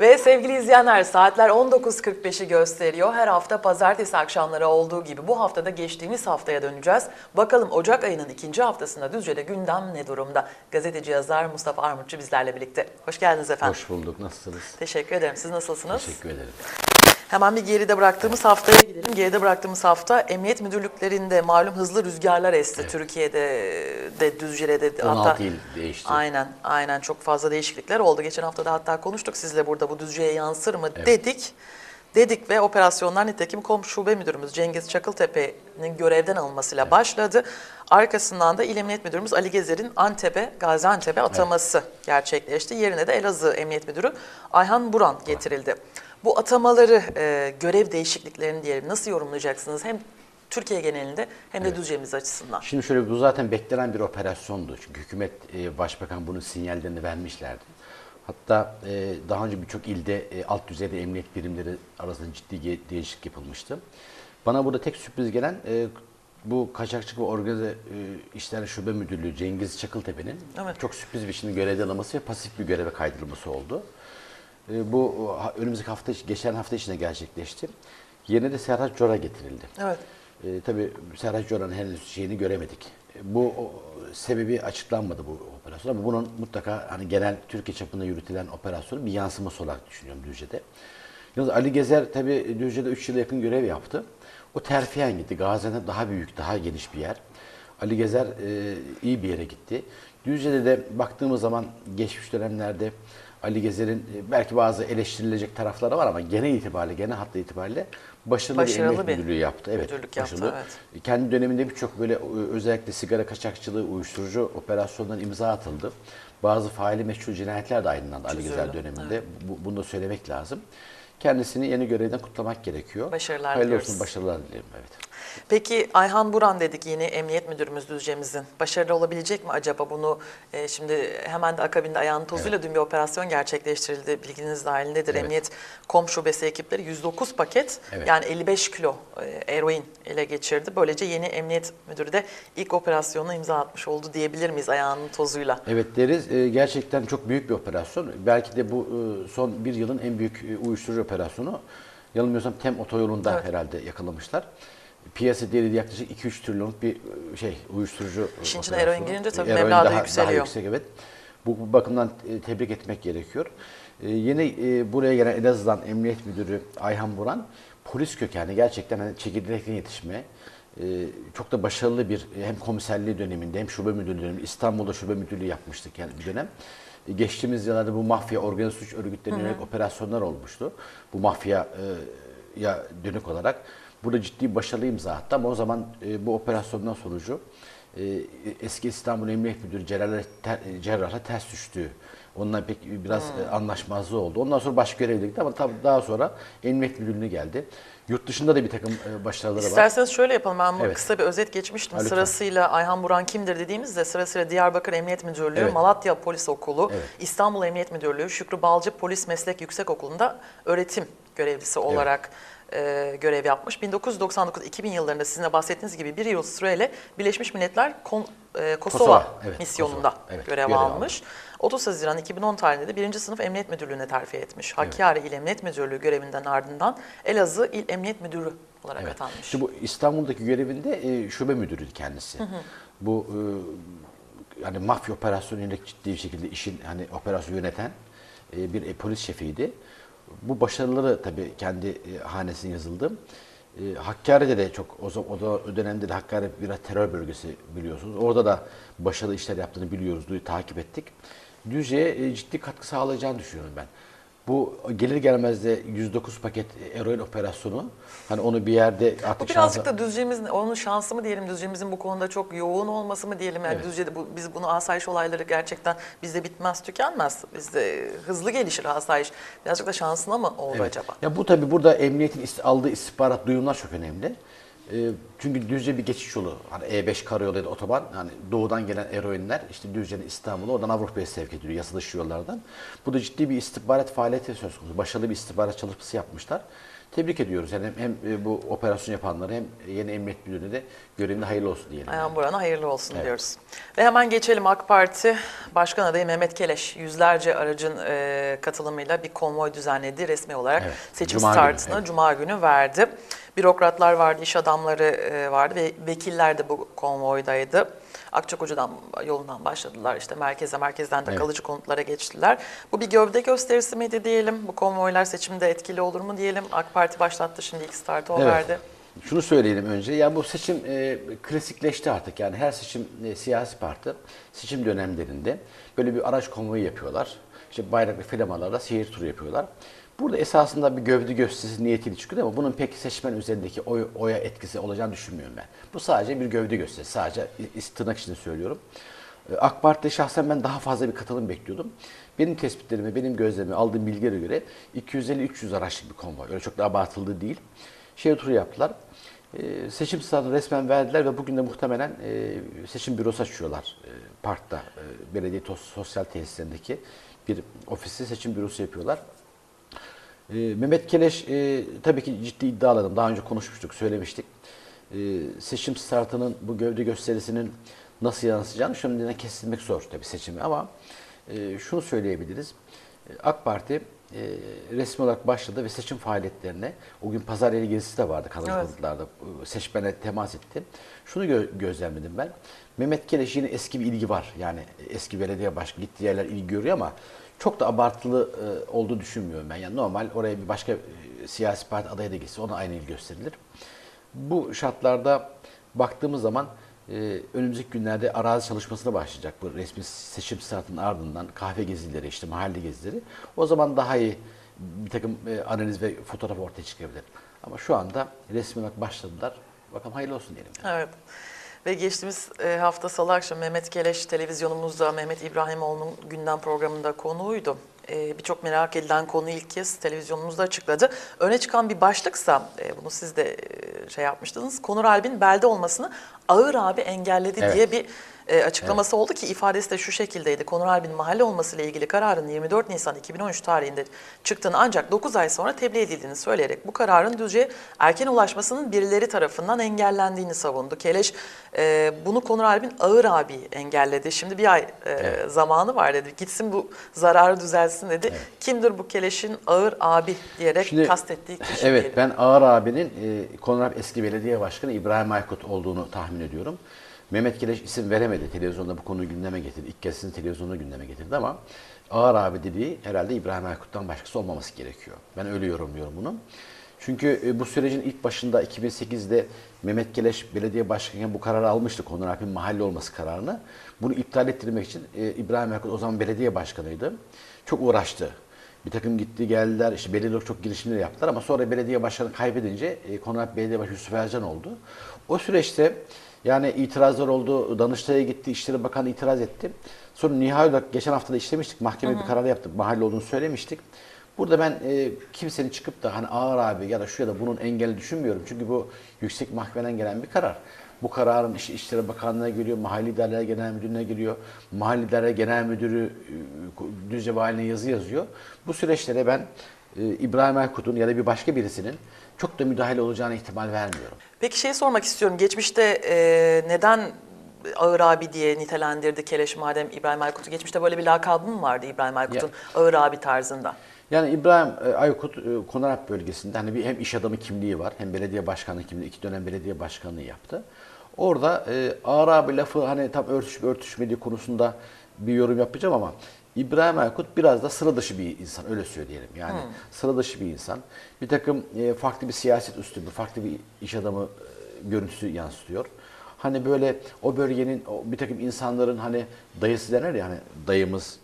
Ve sevgili izleyenler saatler 19.45'i gösteriyor. Her hafta pazartesi akşamları olduğu gibi bu haftada geçtiğimiz haftaya döneceğiz. Bakalım Ocak ayının ikinci haftasında Düzce'de gündem ne durumda? Gazeteci yazar Mustafa Armutçu bizlerle birlikte. Hoş geldiniz efendim. Hoş bulduk. Nasılsınız? Teşekkür ederim. Siz nasılsınız? Teşekkür ederim. Hemen bir geride bıraktığımız haftaya gidelim. Geride bıraktığımız hafta emniyet müdürlüklerinde malum hızlı rüzgarlar esti. Türkiye'de de Düzce'de de 16 il değişti. Aynen, aynen çok fazla değişiklikler oldu. Geçen hafta da hatta konuştuk sizle burada bu Düzce'ye yansır mı dedik. Dedik ve operasyonlar nitekim komşu şube müdürümüz Cengiz Çakıltepe'nin görevden alınmasıyla başladı. Arkasından da İl Emniyet Müdürümüz Ali Gezer'in Antep'e, Gaziantep'e ataması gerçekleşti. Yerine de Elazığ Emniyet Müdürü Ayhan Buran getirildi. Bu atamaları, e, görev değişikliklerini diyelim nasıl yorumlayacaksınız? Hem Türkiye genelinde hem de Düzce'miz açısından. Şimdi şöyle bu zaten beklenen bir operasyondu. Çünkü hükümet, e, başbakan bunun sinyallerini vermişlerdi. Hatta e, daha önce birçok ilde e, alt düzeyde emniyet birimleri arasında ciddi değişiklik yapılmıştı. Bana burada tek sürpriz gelen e, bu kaçakçılık ve organize e, işler şube müdürlüğü Cengiz Çakıltepe'nin Evet. çok sürpriz bir biçimde görevden alınması ve pasif bir göreve kaydırılması oldu. E, bu önümüzdeki hafta, geçen hafta içinde gerçekleşti. Yerine de Serhat Cora getirildi. Evet. E, tabii Serhat Cora'nın henüz şeyini göremedik. E, bu o, sebebi açıklanmadı bu operasyon ama bunun mutlaka hani genel Türkiye çapında yürütülen operasyonun bir yansıması olarak düşünüyorum Düzce'de. Yalnız Ali Gezer tabii Düzce'de 3 yıla yakın görev yaptı. O terfiyen gitti. Gaziantep daha büyük, daha geniş bir yer. Ali Gezer e, iyi bir yere gitti. Düzce'de de baktığımız zaman geçmiş dönemlerde Ali Gezer'in e, belki bazı eleştirilecek tarafları var ama genel itibariyle, genel hatta itibariyle başarılı, Başarılı bir emniyet müdürlüğü yaptı. Evet, müdürlük yaptı, başarılı. evet. Kendi döneminde birçok böyle e, özellikle sigara kaçakçılığı, uyuşturucu operasyondan imza atıldı. Bazı faili meşhur cinayetler de aydınlandı Ali Gezer döneminde. Bu, bunu da söylemek lazım. Kendisini yeni görevden kutlamak gerekiyor. Başarılar Hayırlı diliyoruz. olsun, başarılar dilerim. Evet. Peki Ayhan Buran dedik yeni emniyet müdürümüz Düzce'mizin. Başarılı olabilecek mi acaba bunu? e, şimdi hemen de akabinde ayağının tozuyla dün bir operasyon gerçekleştirildi. Bilginiz dahilindedir. Evet. Emniyet kom şubesi ekipleri 109 paket Evet. yani 55 kilo e, eroin ele geçirdi. Böylece yeni emniyet müdürü de ilk operasyonuna imza atmış oldu diyebilir miyiz ayağının tozuyla? Evet deriz. Ee, gerçekten çok büyük bir operasyon. Belki de bu e, son bir yılın en büyük e, uyuşturucu operasyonu. Yanılmıyorsam TEM otoyolunda Evet. herhalde yakalamışlar. Piyasa değeri de yaklaşık 2-3 trilyonluk bir e, şey uyuşturucu İşin içine eroin girince tabii Eroin meblağ da daha- yükseliyor. Daha yüksek evet. Bu, bu bakımdan e, tebrik etmek gerekiyor. E, yeni e, buraya gelen Elazığ'dan Emniyet Müdürü Ayhan Buran polis kökenli gerçekten hani çekirdekten yetişme e, çok da başarılı bir hem komiserliği döneminde hem şube müdürlüğü döneminde İstanbul'da şube müdürlüğü yapmıştık yani bir dönem. E, Geçtiğimiz yıllarda bu mafya organize suç örgütlerine yönelik operasyonlar olmuştu. Bu mafya e, ya dönük olarak burada ciddi başarılı imza attı ama o zaman e, bu operasyondan sonucu e, eski İstanbul Emniyet Müdürü Cerrah'la ter, Cerrah'la ters düştü. Onunla pek biraz e, anlaşmazlığı oldu. Ondan sonra baş görevle gitti ama tabii daha sonra Emniyet Müdürlüğü'ne geldi. Yurt dışında da bir takım e, başarıları var. İsterseniz şöyle yapalım. Ben Evet. kısa bir özet geçmiştim. Ha. Sırasıyla Ayhan Buran kimdir dediğimizde sırasıyla Diyarbakır Emniyet Müdürlüğü, Evet. Malatya Polis Okulu, Evet. İstanbul Emniyet Müdürlüğü, Şükrü Balcı Polis Meslek Yüksekokulu'nda öğretim görevlisi olarak e, görev yapmış. 1999-2000 yıllarında sizin de bahsettiğiniz gibi bir yıl süreyle Birleşmiş Milletler Kon- e, Kosova, Kosova, evet, misyonunda Kosova, evet, görev, görev almış. 30 Haziran 2010 tarihinde de 1. sınıf Emniyet Müdürlüğü'ne terfi etmiş. Hakkari İl Emniyet Müdürlüğü görevinden ardından Elazığ İl Emniyet Müdürü olarak Evet. atanmış. İşte bu İstanbul'daki görevinde e, şube müdürü kendisi. Bu e, yani mafya operasyonu yönelik ciddi bir şekilde işin hani operasyonu yöneten e, bir e, polis şefiydi. Bu başarıları tabii kendi e, hanesine yazıldı. E, Hakkari'de de çok o, o, da, o dönemde de Hakkari biraz terör bölgesi biliyorsunuz. Orada da başarılı işler yaptığını biliyoruz, takip ettik. Düzce'ye e, ciddi katkı sağlayacağını düşünüyorum ben. Bu gelir gelmez de 109 paket eroin operasyonu hani onu bir yerde Bu artık birazcık şansa- da Düzce'mizin, onun şansı mı diyelim, Düzce'mizin bu konuda çok yoğun olması mı diyelim? Yani Evet. Düzce'de bu, biz bunu asayiş olayları gerçekten bizde bitmez, tükenmez. Bizde hızlı gelişir asayiş. Birazcık da şansına mı oldu Evet. acaba? Ya bu tabii burada emniyetin aldığı istihbarat duyumlar çok önemli. E, çünkü Düzce bir geçiş yolu. Hani E5 karayolu ya da otoban. Hani doğudan gelen eroinler işte Düzce'nin İstanbul'a oradan Avrupa'ya sevk ediliyor yasa dışı yollardan. Bu da ciddi bir istihbarat faaliyeti söz konusu. Başarılı bir istihbarat çalışması yapmışlar. Tebrik ediyoruz. Yani hem, hem bu operasyon yapanları hem yeni emniyet müdürüne de görevinde hayırlı olsun diyelim. Ayhan Buran'a hayırlı olsun diyoruz. Ve hemen geçelim AK Parti Başkan adayı Mehmet Keleş yüzlerce aracın e, katılımıyla bir konvoy düzenledi. Resmi olarak Evet, seçim Cuma günü, startını evet. Cuma günü verdi. Bürokratlar vardı, iş adamları e, vardı ve vekiller de bu konvoydaydı. Akçakoca'dan yolundan başladılar işte merkeze, merkezden de Evet. kalıcı konutlara geçtiler. Bu bir gövde gösterisi miydi diyelim? Bu konvoylar seçimde etkili olur mu diyelim? AK Parti başlattı şimdi ilk startı o Evet. verdi. Şunu söyleyelim önce. Yani bu seçim e, klasikleşti artık. Yani her seçim e, siyasi parti seçim dönemlerinde böyle bir araç konvoyu yapıyorlar. İşte bayrak ve flamalarla seyir turu yapıyorlar. Burada esasında bir gövde gösterisi niyetiyle çıkıyor ama bunun pek seçmen üzerindeki oy, oya etkisi olacağını düşünmüyorum ben. Bu sadece bir gövde gösterisi. Sadece tırnak içinde söylüyorum. E, AK Parti'de şahsen ben daha fazla bir katılım bekliyordum. Benim tespitlerime, benim gözlemime aldığım bilgilere göre 250-300 araçlık bir konvoy. Öyle çok da abartıldığı değil. Şehir turu yaptılar. E, seçim startını resmen verdiler ve bugün de muhtemelen e, seçim bürosu açıyorlar. E, parkta, e, belediye sosyal tesislerindeki bir ofisi seçim bürosu yapıyorlar. E, Mehmet Keleş e, tabii ki ciddi iddialadım. Daha önce konuşmuştuk, söylemiştik. E, seçim startının bu gövde gösterisinin nasıl yansıyacağını şimdiden kesilmek zor tabii seçimi ama e, şunu söyleyebiliriz. E, AK Parti e, resmi olarak başladı ve seçim faaliyetlerine o gün pazar yeri gezisi de vardı kalıcı Evet. seçmene temas etti. Şunu gö- gözlemledim ben. Mehmet Keleş yine eski bir ilgi var. Yani eski belediye başkanı gittiği yerler ilgi görüyor ama çok da abartılı e, olduğu düşünmüyorum ben. Yani normal oraya bir başka e, siyasi parti adayı da gitse ona aynı ilgi gösterilir. Bu şartlarda baktığımız zaman e, önümüzdeki günlerde arazi çalışmasına başlayacak bu resmi seçim startının ardından kahve gezileri, işte mahalle gezileri. O zaman daha iyi bir takım e, analiz ve fotoğraf ortaya çıkabilir. Ama şu anda resmi olarak başladılar. Bakalım hayırlı olsun diyelim. yani. Evet. Ve geçtiğimiz e, hafta salı akşamı Mehmet Keleş televizyonumuzda Mehmet İbrahimoğlu'nun gündem programında konuğuydu. E, Birçok merak edilen konu ilk kez televizyonumuzda açıkladı. Öne çıkan bir başlıksa, e, bunu siz de şey yapmıştınız, Konur Alp'in belde olmasını ağır abi engelledi Evet. diye bir e, açıklaması oldu ki ifadesi de şu şekildeydi. Konur Alp'in mahalle olmasıyla ilgili kararın 24 Nisan 2013 tarihinde çıktığını ancak 9 ay sonra tebliğ edildiğini söyleyerek bu kararın Düzce'ye erken ulaşmasının birileri tarafından engellendiğini savundu. Keleş e, bunu Konur Alp'in ağır abi engelledi. Şimdi bir ay e, zamanı var dedi. Gitsin bu zararı düzelsin dedi. Kimdir bu Keleş'in ağır abi diyerek Şimdi- kastettiği kişi Evet diyelim. ben Ağır abinin e, Konrad eski belediye başkanı İbrahim Aykut olduğunu tahmin ediyorum. Mehmet Kireç isim veremedi. Televizyonda bu konuyu gündeme getirdi. İlk kez televizyonda gündeme getirdi ama Ağır abi dediği herhalde İbrahim Aykut'tan başkası olmaması gerekiyor. Ben öyle yorumluyorum bunu. Çünkü e, bu sürecin ilk başında 2008'de Mehmet Keleş belediye başkanıyken bu kararı almıştı. Konur Alp'in mahalle olması kararını. Bunu iptal ettirmek için e, İbrahim Aykut o zaman belediye başkanıydı. Çok uğraştı. Bir takım gitti geldiler, işte belediyeler çok girişimler yaptılar ama sonra belediye başkanı kaybedince e, Konak Belediye Başkanı Yusuf Ercan oldu. O süreçte yani itirazlar oldu, Danıştay'a gitti, İşleri Bakanı itiraz etti. Sonra nihai olarak geçen hafta da işlemiştik, mahkeme bir karar yaptık, mahalle olduğunu söylemiştik. Burada ben e, kimsenin çıkıp da hani ağır abi ya da şu ya da bunun engeli düşünmüyorum. Çünkü bu yüksek mahkemeden gelen bir karar. Bu kararın İş- İşleri Bakanlığı'na geliyor, Mahalli İdareler Genel Müdürlüğü'ne geliyor. Mahalli İdareler Genel Müdürü e, Düzce Valiliğine yazı yazıyor. Bu süreçlere ben e, İbrahim Aykut'un ya da bir başka birisinin çok da müdahale olacağına ihtimal vermiyorum. Peki şey sormak istiyorum. Geçmişte e, neden ağır abi diye nitelendirdi Keleş madem İbrahim Aykut'u? Geçmişte böyle bir lakabı mı vardı İbrahim Aykut'un ağır abi tarzında? Yani İbrahim e, Aykut Konarap bölgesinde hani bir hem iş adamı kimliği var hem belediye başkanlığı kimliği, iki dönem belediye başkanlığı yaptı. Orada e, ağır abi lafı hani tam örtüşüp örtüşmediği konusunda bir yorum yapacağım ama İbrahim Aykut biraz da sıra dışı bir insan öyle söyleyelim. Yani sıra dışı bir insan. Bir takım e, farklı bir siyaset üslubu, farklı bir iş adamı e, görüntüsü yansıtıyor. Hani böyle o bölgenin o bir takım insanların hani dayısı denir ya hani dayımız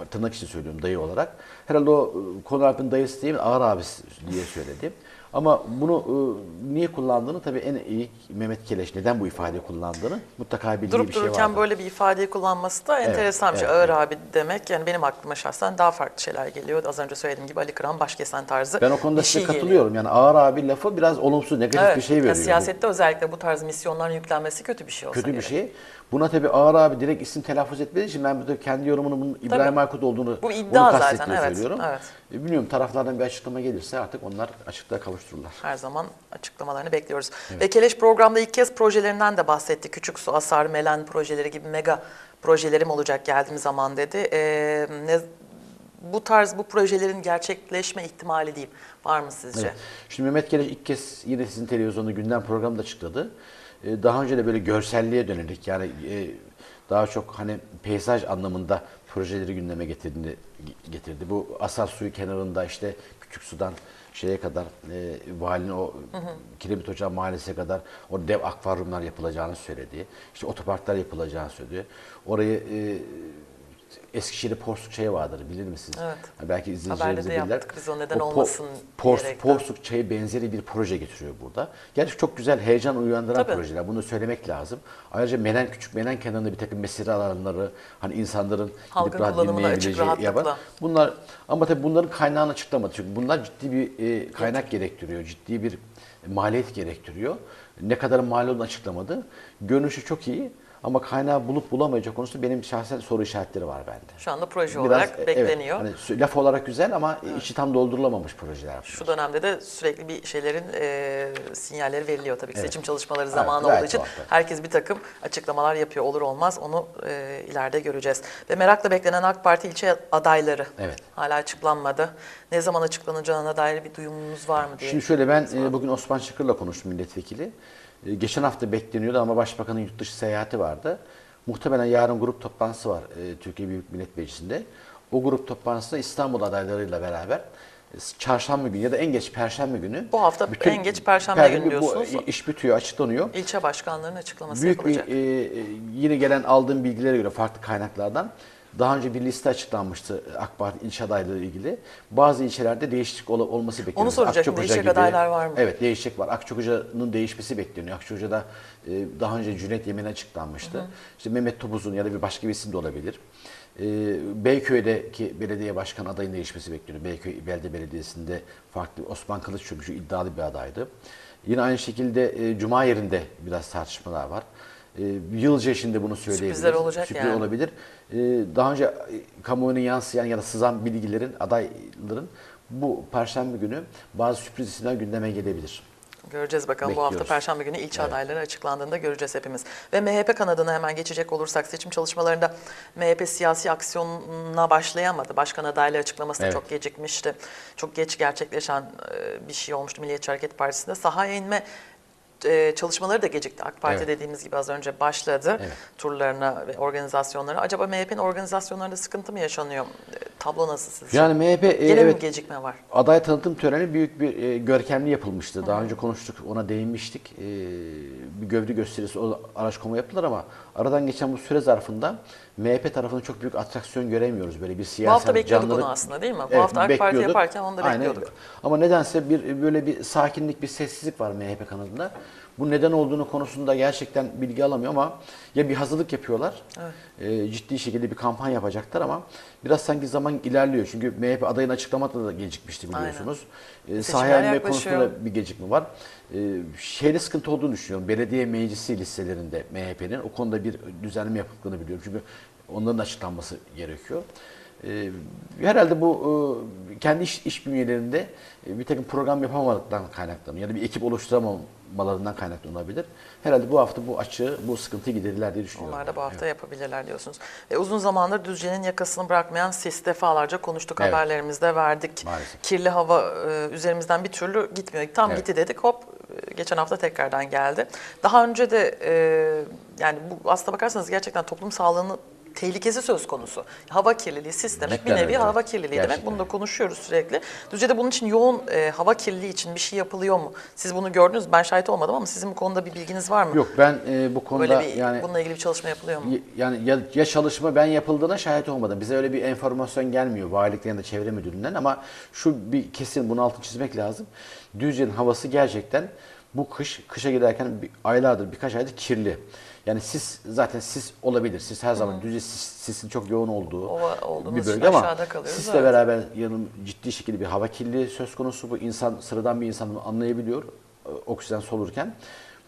e, tırnak için söylüyorum dayı olarak. Herhalde o e, Konrad'ın dayısı değil mi ağır abisi diye söyledi. Ama bunu e, niye kullandığını tabii en iyi Mehmet Keleş neden bu ifadeyi kullandığını mutlaka bildiği Durup bir şey dururken vardır. böyle bir ifadeyi kullanması da enteresan bir şey. evet, Ağır abi demek yani benim aklıma şahsen daha farklı şeyler geliyor. Az önce söylediğim gibi Ali Kıran Başkesen tarzı Ben o konuda bir size şey geliyor. katılıyorum. Yani ağır abi lafı biraz olumsuz, negatif Evet, bir şey yani veriyor. Bu siyasette özellikle bu tarz misyonların yüklenmesi kötü bir şey olsa kötü bir gerek. şey. Buna tabii ağır abi direkt isim telaffuz etmediği için ben burada kendi yorumumun bunun İbrahim Aykut olduğunu Bu iddia zaten, evet, söylüyorum. evet. E, Bilmiyorum taraflardan bir açıklama gelirse artık onlar açıklığa kavuştururlar. Her zaman açıklamalarını bekliyoruz. Ve Keleş programda ilk kez projelerinden de bahsetti. Küçük Su Asar, Melen projeleri gibi mega projelerim olacak geldiğim zaman dedi. Ee, ne, bu tarz bu projelerin gerçekleşme ihtimali diyeyim. Var mı sizce? Evet. Şimdi Mehmet Keleş ilk kez yine sizin televizyonda gündem programında açıkladı. Ee, Daha önce de böyle görselliğe dönelik yani e, daha çok hani peyzaj anlamında projeleri gündeme getirdiğini getirdi. Bu Asar suyu kenarında işte küçük sudan şeye kadar e, valinin o Kiremit Ocağı mahallesine kadar o dev akvaryumlar yapılacağını söyledi. İşte otoparklar yapılacağını söyledi. Orayı e, Eskişehir'de Porsuk Çayı vardır bilir misiniz? Evet. Belki izleyicilerimiz bilirler. yaptık biz o neden po- olmasın Pors. Porsuk Çayı benzeri bir proje getiriyor burada. Gerçi çok güzel heyecan uyandıran Tabii. projeler. Bunu söylemek lazım. Ayrıca Melen Küçük Melen kenarında bir takım mesire alanları, hani insanların Halkın gidip rahat dinleyebileceği yapan. Bunlar ama tabii bunların kaynağını açıklamadı. Çünkü bunlar ciddi bir e, kaynak gerektiriyor. Ciddi bir maliyet gerektiriyor. Ne kadar mal olduğunu açıklamadı. Görünüşü çok iyi ama kaynağı bulup bulamayacak konusunda benim şahsen soru işaretleri var bende. Şu anda proje Biraz, olarak e, bekleniyor. Evet, hani laf olarak güzel ama içi tam doldurulamamış projeler. bunlar. Şu dönemde de sürekli bir şeylerin e, sinyalleri veriliyor tabii ki. Evet. Seçim çalışmaları Evet, zamanı gayet olduğu için tabii. herkes bir takım açıklamalar yapıyor. Olur olmaz onu e, ileride göreceğiz. Ve merakla beklenen AK Parti ilçe adayları Evet. hala açıklanmadı. Ne zaman açıklanacağına dair bir duyumunuz var mı diye. Şimdi şöyle ben e, bugün Osman Çıkır'la konuştum milletvekili. E, geçen hafta bekleniyordu ama başbakanın yurt dışı seyahati vardı. Muhtemelen yarın grup toplantısı var e, Türkiye Büyük Millet Meclisi'nde. O grup toplantısında İstanbul adaylarıyla beraber e, çarşamba günü ya da en geç perşembe günü. Bu hafta en geç Perşembe günü bu diyorsunuz. iş bitiyor, açıklanıyor. İlçe başkanlarının açıklaması Büyük bir yapılacak. e, e, yine gelen aldığım bilgilere göre farklı kaynaklardan daha önce bir liste açıklanmıştı AK Parti ilçe adayları ile ilgili. Bazı ilçelerde değişiklik ol- olması bekleniyor. soracaktım, Akçakoca değişecek adaylar var mı? Evet değişecek var. Akçakoca'nın değişmesi bekleniyor. Akçakoca'da e, daha önce Cüneyt Yemen'i açıklanmıştı. İşte Mehmet Topuz'un ya da bir başka bir isim de olabilir. E, Beyköy'deki belediye başkan adayının değişmesi bekleniyor. Beyköy Belde Belediyesi'nde farklı Osman Kılıç çünkü iddialı bir adaydı. Yine aynı şekilde e, Cuma yerinde biraz tartışmalar var. E, yılca içinde bunu söyleyebiliriz. Sürprizler olacak Sürpriz yani. olabilir. E, daha önce e, kamuoyuna yansıyan ya da sızan bilgilerin, adayların bu perşembe günü bazı sürpriz isimler gündeme gelebilir. Göreceğiz bakalım bu hafta Bekliyoruz. Perşembe günü ilçe adayları açıklandığında göreceğiz hepimiz. Ve MHP kanadına hemen geçecek olursak seçim çalışmalarında MHP siyasi aksiyonuna başlayamadı. Başkan adaylığı açıklaması Evet. çok gecikmişti. Çok geç gerçekleşen e, bir şey olmuştu Milliyetçi Hareket Partisi'nde. Sahaya inme e, çalışmaları da gecikti. AK Parti Evet. dediğimiz gibi az önce başladı Evet. turlarına ve organizasyonlarına. Acaba MHP'nin organizasyonlarında sıkıntı mı yaşanıyor? E, Tablo nasıl sizce? Yani MHP e, Gene evet gecikme var? aday tanıtım töreni büyük bir e, görkemli yapılmıştı. Daha önce konuştuk, ona değinmiştik. E, bir gövde gösterisi, o araç koma yaptılar ama aradan geçen bu süre zarfında MHP tarafından çok büyük atraksiyon göremiyoruz. Böyle bir siyasi Bu hafta bekliyorduk canlılık- bunu aslında değil mi? Bu Evet, hafta AK Parti yaparken onu da Aynen. bekliyorduk. Ama nedense bir böyle bir sakinlik, bir sessizlik var MHP kanadında. Bu neden olduğunu konusunda gerçekten bilgi alamıyor ama ya bir hazırlık yapıyorlar. e, ciddi şekilde bir kampanya yapacaklar ama biraz sanki zaman ilerliyor. Çünkü MHP adayın açıklamakta da gecikmişti biliyorsunuz. E, sahaya inme konusunda da bir gecikme var. E, şeyde sıkıntı olduğunu düşünüyorum. Belediye meclisi listelerinde MHP'nin o konuda bir düzenleme yapıldığını biliyorum. Çünkü onların açıklanması gerekiyor. E, herhalde bu e, kendi iş, iş bünyelerinde e, bir takım program yapamadıktan kaynaklanıyor. Ya da bir ekip oluşturamamalarından kaynaklanabilir. Herhalde bu hafta bu açığı, bu sıkıntıyı giderirler diye düşünüyorum. Onlar da bu hafta yapabilirler diyorsunuz. Ve uzun zamandır Düzce'nin yakasını bırakmayan sis defalarca konuştuk Evet. haberlerimizde verdik. Maalesef. Kirli hava e, üzerimizden bir türlü gitmiyor. Tam Evet. gitti dedik hop e, geçen hafta tekrardan geldi. Daha önce de e, yani bu aslına bakarsanız gerçekten toplum sağlığını tehlikesi söz konusu. Hava kirliliği sis demek bir nevi öyle. hava kirliliği demek. Gerçekten Bunu da konuşuyoruz sürekli. Düzce'de bunun için yoğun e, hava kirliliği için bir şey yapılıyor mu? Siz bunu gördünüz? Ben şahit olmadım ama sizin bu konuda bir bilginiz var mı? Yok ben e, bu konuda Böyle bir yani bununla ilgili bir çalışma yapılıyor mu? Yani ya, ya çalışma ben yapıldığına şahit olmadım. Bize öyle bir enformasyon gelmiyor valilikten da çevre müdürlüğünden ama şu bir kesin bunu altını çizmek lazım. Düzce'nin havası gerçekten bu kış, kışa giderken bir, aylardır, birkaç aydır kirli. Yani sis zaten sis olabilir. Sis her zaman Düzce sis, sisin çok yoğun olduğu olduğumuz bir bölge ama sisle evet. beraber yanım ciddi şekilde bir hava kirliliği söz konusu. Bu insan sıradan bir insan bunu anlayabiliyor e, oksijen solurken.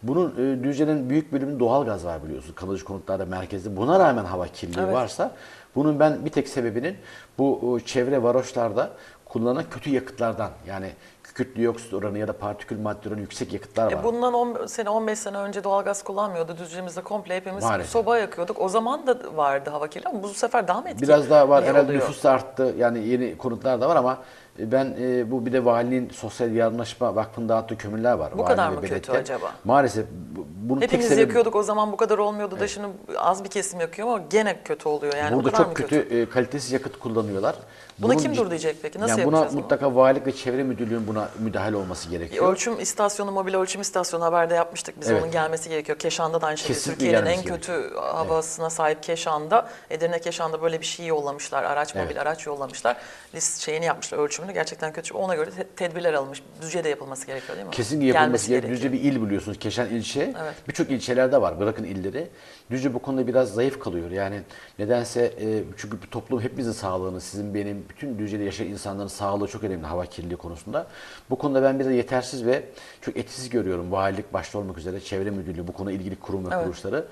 Bunun e, Düzce'nin büyük bölümünde doğal gaz var biliyorsunuz. Kalıcı konutlarda merkezde. Buna rağmen hava kirliliği Evet. varsa bunun ben bir tek sebebinin bu e, çevre varoşlarda kullanılan kötü yakıtlardan yani kükürt dioksit oranı ya da partikül madde oranı yüksek yakıtlar var. E bundan 10 sene 15 sene önce doğalgaz kullanmıyordu. Düzce'mizde komple hepimiz Maalesef. soba yakıyorduk. O zaman da vardı hava kirliliği ama bu sefer daha mı etkili? Biraz daha var. Herhalde oluyor? nüfus da arttı. Yani yeni konutlar da var ama e, ben e, bu bir de valinin sosyal yardımlaşma vakfının dağıttığı kömürler var. Bu Vali kadar mı kötü belediye. acaba? Maalesef bu- bunun Hepimiz tek yakıyorduk o zaman bu kadar olmuyordu da şimdi az bir kesim yakıyor ama gene kötü oluyor yani. burada çok mı kötü, e, kalitesiz yakıt kullanıyorlar. Buna Bunun kim dur diyecek peki? Nasıl yani buna yapacağız bunu? mutlaka valilik ve çevre müdürlüğünün buna müdahale olması gerekiyor. ölçüm istasyonu, mobil ölçüm istasyonu haberde yapmıştık. Biz Evet. onun gelmesi gerekiyor. Keşan'da da aynı şekilde. Türkiye'nin en gelmesi kötü havasına sahip Keşan'da, Edirne Keşan'da böyle bir şey yollamışlar. Araç, mobil Evet. araç yollamışlar. List şeyini yapmışlar, ölçümünü. Gerçekten kötü. Ona göre te- tedbirler alınmış. Düzce'de yapılması gerekiyor değil mi? Kesinlikle yapılması gerekiyor. Düzce bir il biliyorsunuz. Keşan ilçe. Evet. Birçok ilçelerde var. Bırakın illeri. Düzce bu konuda biraz zayıf kalıyor. Yani nedense e, çünkü toplum hepimizin sağlığını, sizin benim, bütün Düzce'de yaşayan insanların sağlığı çok önemli hava kirliliği konusunda. Bu konuda ben biraz yetersiz ve çok etkisiz görüyorum. Valilik başta olmak üzere çevre müdürlüğü, bu konu ilgili kurum ve Evet. kuruluşları.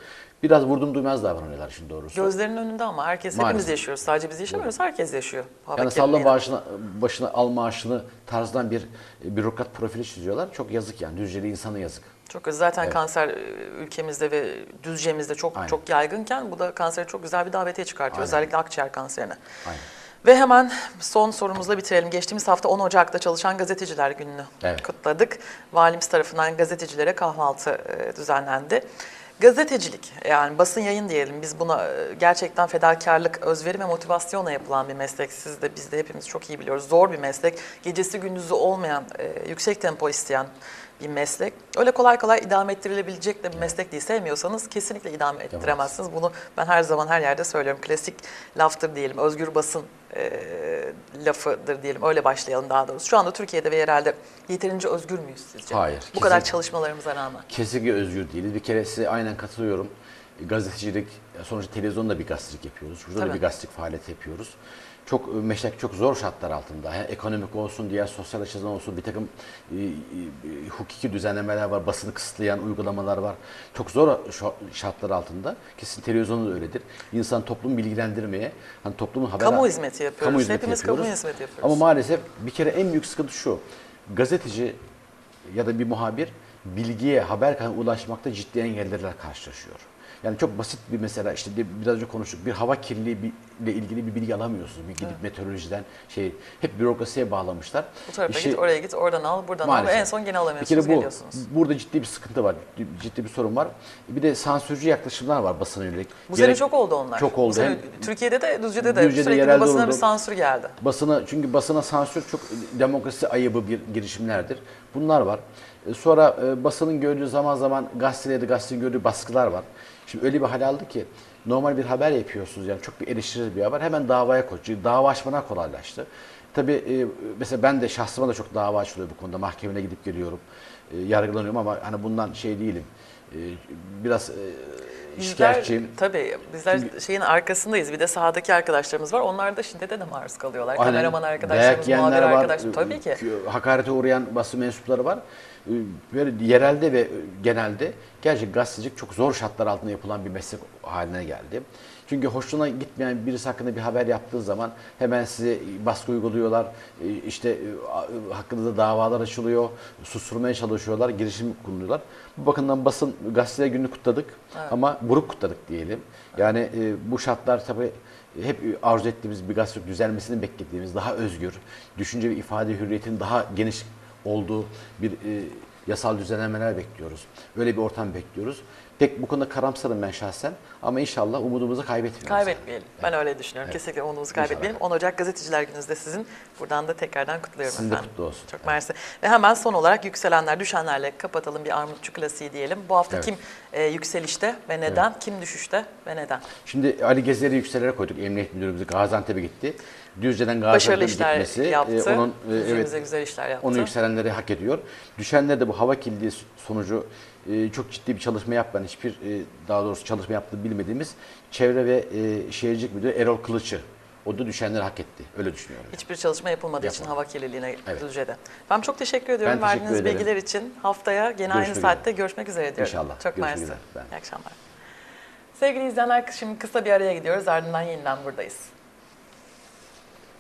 Biraz vurdum duymaz davranıyorlar şimdi doğrusu. Gözlerinin önünde ama herkes, hepimiz Maalesef. yaşıyoruz. Sadece biz yaşamıyoruz, herkes yaşıyor. Hava Yani salla bağışına, başına al maaşını tarzdan bir e, bürokrat profili çiziyorlar. Çok yazık yani. Düzceli insana yazık. Çok. Zaten Evet. kanser e, ülkemizde ve düzcemizde çok Aynen. çok yaygınken bu da kanseri çok güzel bir davetiye çıkartıyor. Aynen. Özellikle akciğer kanserine. Aynen. Ve hemen son sorumuzla bitirelim. Geçtiğimiz hafta 10 Ocak'ta çalışan gazeteciler gününü Evet. kutladık. Valimiz tarafından gazetecilere kahvaltı e, düzenlendi. Gazetecilik yani basın yayın diyelim biz buna e, gerçekten fedakarlık, özveri ve motivasyonla yapılan bir meslek. Siz de biz de hepimiz çok iyi biliyoruz. Zor bir meslek. Gecesi gündüzü olmayan, e, yüksek tempo isteyen bir meslek. Öyle kolay kolay idame ettirilebilecek de bir meslek değil. Sevmiyorsanız kesinlikle idame ettiremezsiniz. Bunu ben her zaman her yerde söylüyorum. Klasik laftır diyelim, özgür basın e, lafıdır diyelim. Öyle başlayalım daha doğrusu. Şu anda Türkiye'de ve yerelde yeterince özgür müyüz sizce? Hayır, Bu kadar kesinlikle. çalışmalarımıza rağmen. Kesinlikle özgür değiliz. Bir kere size aynen katılıyorum. Gazetecilik, sonuçta televizyonda bir gazetecilik yapıyoruz. Şurada da Tabii. bir gazetecilik faaliyeti yapıyoruz. Çok e, meslek çok zor şartlar altında. Hem ekonomik olsun, diğer sosyal açıdan olsun bir takım e, e, e, hukuki düzenlemeler var, basını kısıtlayan uygulamalar var. Çok zor şartlar altında. Kesin televizyonda da öyledir. İnsan toplumu bilgilendirmeye, hani toplumun haber... Kamu hizmeti yapıyoruz. Kamu hizmeti Hepimiz yapıyoruz. kamu hizmeti yapıyoruz. Ama maalesef bir kere en büyük sıkıntı şu. Gazeteci ya da bir muhabir bilgiye, haber ulaşmakta ciddi engellerle karşılaşıyor. Yani çok basit bir mesela işte bir- biraz önce konuştuk. Bir hava kirliliği bir- ile ilgili bir bilgi alamıyorsunuz. Bir gidip meteorolojiden şey hep bürokrasiye bağlamışlar. Bu tarafa İşi- git, oraya git, oradan al, buradan al ve Maalesef. en son gene bir alamıyorsunuz, bu, geliyorsunuz. burada ciddi bir sıkıntı var. Ciddi, bir sorun var. Bir de sansürcü yaklaşımlar var basına yönelik. Bu Gerek- sene çok oldu onlar. Çok oldu. sene Türkiye'de de, Düzce'de de Düzce'de sürekli bir basına bir oldu. sansür geldi. Basına çünkü basına sansür çok demokrasi ayıbı bir girişimlerdir. Bunlar var. E, Sonra e, basının gördüğü zaman zaman gazetelerde gazetenin gördüğü baskılar var. Şimdi öyle bir hal aldı ki normal bir haber yapıyorsunuz yani çok bir eleştirili bir haber hemen davaya koşuyor. Dava açmana kolaylaştı. Tabii e, mesela ben de şahsıma da çok dava açılıyor bu konuda. Mahkemene gidip geliyorum. Yargılanıyorum ama hani bundan şey değilim. E, biraz e. Bizler, tabii bizler şeyin arkasındayız. Bir de sahadaki arkadaşlarımız var. Onlar da şiddete de maruz kalıyorlar. Aynen. Kameraman arkadaşlarımız, muhabir arkadaşlarımız. Tabii ki. Hakarete uğrayan basın mensupları var. Ee, Böyle yerelde ve genelde gerçek gazetecilik çok zor şartlar altında yapılan bir meslek haline geldi. Çünkü hoşuna gitmeyen birisi hakkında bir haber yaptığı zaman hemen size baskı uyguluyorlar. Ee, İşte e, a- hakkında da davalar açılıyor. Susturmaya çalışıyorlar. Girişim kullanıyorlar. Bu bakımdan basın gazeteler gününü kutladık. Ama buruk kutladık diyelim. Yani e, bu şartlar tabii hep arzu ettiğimiz bir gazete düzelmesini beklediğimiz, daha özgür, düşünce ve ifade hürriyetinin daha geniş olduğu bir e, yasal düzenlemeler bekliyoruz. Öyle bir ortam bekliyoruz. Pek bu konuda karamsarım ben şahsen ama inşallah umudumuzu kaybetmeyelim. Kaybetmeyelim. Ben öyle düşünüyorum. Kesinlikle umudumuzu kaybetmeyelim. 10 Ocak Gazeteciler Günü'nde sizin. Buradan da tekrardan kutluyorum Sizin de efendim. kutlu olsun. Çok mersi. Ve hemen son olarak yükselenler, düşenlerle kapatalım bir armutçu klasiği diyelim. Bu hafta Evet. kim e, yükselişte ve neden? Kim düşüşte ve neden? Şimdi Ali Gezer'i yükselere koyduk. Emniyet Müdürümüz Gaziantep'e gitti. Düzce'den Gaziantep'e gitmesi yaptı. e, onun e, evet güzel işler yaptı. onu yükselenleri hak ediyor. Düşenler de bu hava kirliliği sonucu e, çok ciddi bir çalışma yapmayan, hiçbir e, daha doğrusu çalışma yaptığı bilmediğimiz Çevre ve e, Şehircilik Müdürü Erol Kılıç'ı. O da düşenleri hak etti. Öyle düşünüyorum. Hiçbir çalışma yapılmadığı için Yapmadı. hava kirliliğine Evet. Düzce'de. Ben çok teşekkür ediyorum Ben teşekkür verdiğiniz ederim. bilgiler için. Haftaya gene aynı saatte görüşmek üzere diyorum. İnşallah. Çok mersi. üzere. İyi akşamlar. Sevgili izleyenler şimdi kısa bir araya gidiyoruz ardından yeniden buradayız.